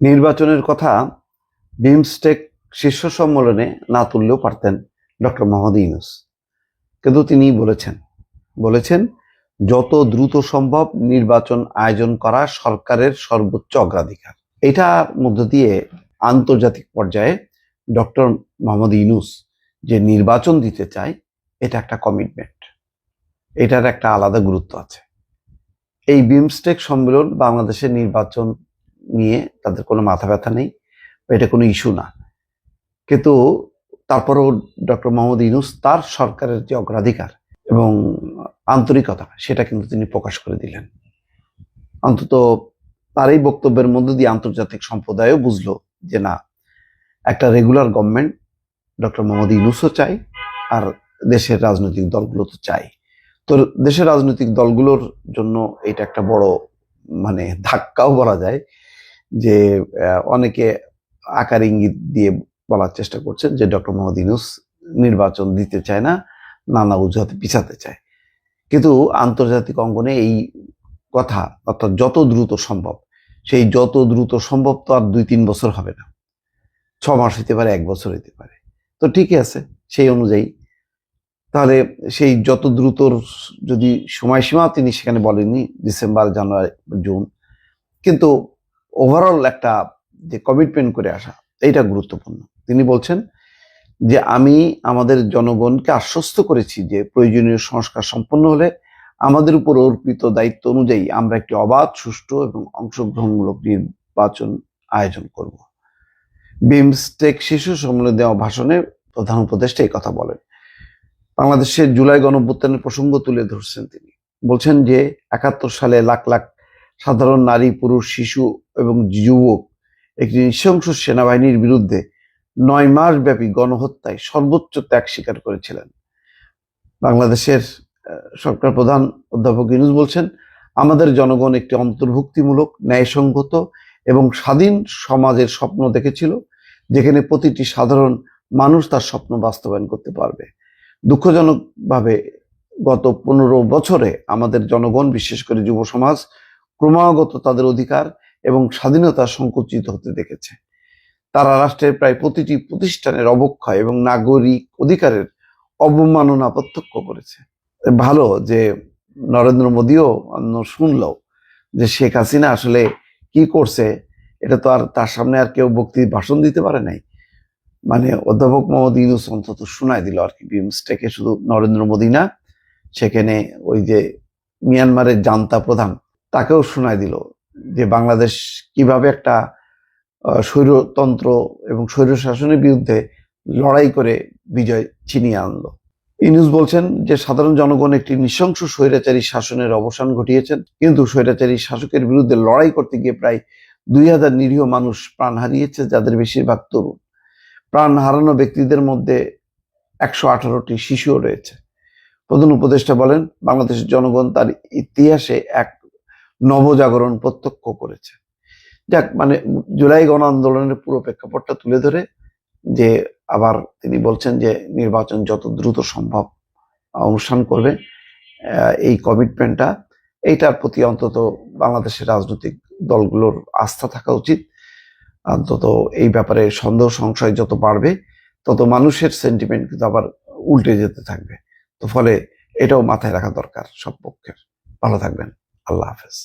নির্বাচনের কথা বিমস্টেক শীর্ষ সম্মেলনে না তুললেও পারতেন ডক্টর মোহাম্মদ ইউনুস। কিন্তু তিনি বলেছেন বলেছেন, যত দ্রুত সম্ভব নির্বাচন আয়োজন করা সরকারের সর্বোচ্চ অগ্রাধিকার। এটার মধ্য দিয়ে আন্তর্জাতিক পর্যায়ে ডক্টর মোহাম্মদ ইউনুস যে নির্বাচন দিতে চায়, এটা একটা কমিটমেন্ট এটার একটা আলাদা গুরুত্ব আছে। এই বিমস্টেক সম্মেলন বাংলাদেশের নির্বাচন নিয়ে তাদের কোনো মাথা ব্যথা নেই এটা কোনো ইস্যু না। কিন্তু তারপরেও ডক্টর মোহাম্মদ ইউনুস তার সরকারের যে অগ্রাধিকার এবং আন্তরিকতা, সেটা কিন্তু তিনি প্রকাশ করে দিলেন। অন্তত তার এই বক্তব্যের মধ্য দিয়ে আন্তর্জাতিক সম্প্রদায়ও বুঝলো যে না, একটা রেগুলার গভর্নমেন্ট ডক্টর মোহাম্মদ ইউনুসও চাই আর দেশের রাজনৈতিক দলগুলো তো চাই তো দেশের রাজনৈতিক দলগুলোর জন্য এটা একটা বড় মানে ধাক্কাও বলা যায়। যে অনেকে আকার ইঙ্গিত দিয়ে বলার চেষ্টা করছেন যে, ডক্টর মোহাম্মদ ইউনুস নির্বাচন দিতে চায় না, নানা অজুহাতে পিছাতে চায়। কিন্তু আন্তর্জাতিক অঙ্গনে এই কথা, অর্থাৎ যত দ্রুত সম্ভব, সেই যত দ্রুত সম্ভব তো আর দুই তিন বছর হবে না। ছ মাস হইতে পারে, এক বছর হইতে পারে। তো ঠিকই আছে, সেই অনুযায়ী। তাহলে সেই যত দ্রুত যদি সময়সীমা তিনি সেখানে বলেননি, ডিসেম্বর, জানুয়ারি, জুন, কিন্তু ওভারঅল একটা যে কমিটমেন্ট করে আসা, এইটা গুরুত্বপূর্ণ। তিনি বলছেন যে, আমি আমাদের জনগণকে আশ্বস্ত করেছি যে, প্রয়োজনীয় সংস্কার সম্পন্ন হলে আমাদের উপর অর্পিত দায়িত্ব অনুযায়ী আমরা একটি অবাধ, সুষ্ঠু এবং অংশগ্রহণমূলক নির্বাচন আয়োজন করব। বিমস্টেক শিশু সম্মেলনে দেওয়া ভাষণে প্রধান উপদেষ্টা এই কথা বলেন। বাংলাদেশের জুলাই গণঅভ্যুত্থানের প্রসঙ্গ তুলে ধরছেন তিনি। বলছেন যে, একাত্তর সালে লাখ লাখ সাধারণ নারী, পুরুষ, শিশু এবং যুবক একটি নৃশংস সেনাবাহিনীর বিরুদ্ধে নয় মাস ব্যাপী গণহত্যায় সর্বোচ্চ ত্যাগ স্বীকার করেছিলেন। বাংলাদেশের সরকার প্রধান অধ্যাপক ইনুজ বলছেন, আমাদের জনগণ একটি অন্তর্ভুক্তিমূলক, ন্যায়সঙ্গত এবং স্বাধীন সমাজের স্বপ্ন দেখেছিল, যেখানে প্রতিটি সাধারণ মানুষ তার স্বপ্ন বাস্তবায়ন করতে পারবে। দুঃখজনকভাবে গত পনেরো বছরে আমাদের জনগণ, বিশেষ করে যুব সমাজ ক্রমাগত তাদের অধিকার এবং স্বাধীনতা সংকুচিত হতে দেখেছে। তারা রাষ্ট্রের প্রায় প্রতিটি প্রতিষ্ঠানের অবক্ষয় এবং নাগরিক অধিকারের অবমাননা প্রত্যক্ষ করেছে। ভালো যে নরেন্দ্র মোদীও শুনলো যে শেখ হাসিনা আসলে কি করছে, এটা তো আর তার সামনে আর কেউ বক্তি ভাষণ দিতে পারে নাই। মানে অধ্যাপক মোহাম্মদ ইউনুস অন্তত শোনায় দিল আর কি বিমস্টেকে শুধু নরেন্দ্র মোদী না, সেখানে ওই যে মিয়ানমারের জান্তা প্রধান তাকেও শোনায় দিল যে বাংলাদেশ কীভাবে একটা স্বৈরতন্ত্র এবং স্বৈর শাসনের বিরুদ্ধে লড়াই করে বিজয় ছিনিয়ে আনলো। ইনুস বলছেন যে সাধারণ জনগণ একটি নৃশংস স্বৈরাচারী শাসনের অবসান ঘটিয়েছেন, কিন্তু স্বৈরাচারী শাসকের বিরুদ্ধে লড়াই করতে গিয়ে প্রায় দুই হাজার নিরীহ মানুষ প্রাণ হারিয়েছে, যাদের বেশিরভাগ তরুণ। প্রাণ হারানো ব্যক্তিদের মধ্যে একশো আঠারোটি শিশুও রয়েছে। প্রধান উপদেষ্টা বলেন বাংলাদেশের জনগণ তার ইতিহাসে এক নবজাগরণ প্রত্যক্ষ করেছে। যাক মানে জুলাই গণ আন্দোলনের পুরো প্রেক্ষাপটটা তুলে ধরে যে আবার তিনি বলছেন যে নির্বাচন যত দ্রুত সম্ভব অনুষ্ঠান করবে এই কমিটমেন্টটা এইটার প্রতি অন্তত বাংলাদেশের রাজনৈতিক দলগুলোর আস্থা থাকা উচিত। অন্তত এই ব্যাপারে সন্দেহ, সংশয় যত বাড়বে, তত মানুষের সেন্টিমেন্ট কিন্তু আবার উল্টে যেতে থাকবে। তো ফলে এটাও মাথায় রাখা দরকার সব পক্ষের। ভালো থাকবেন। আল্লাহ হাফেজ।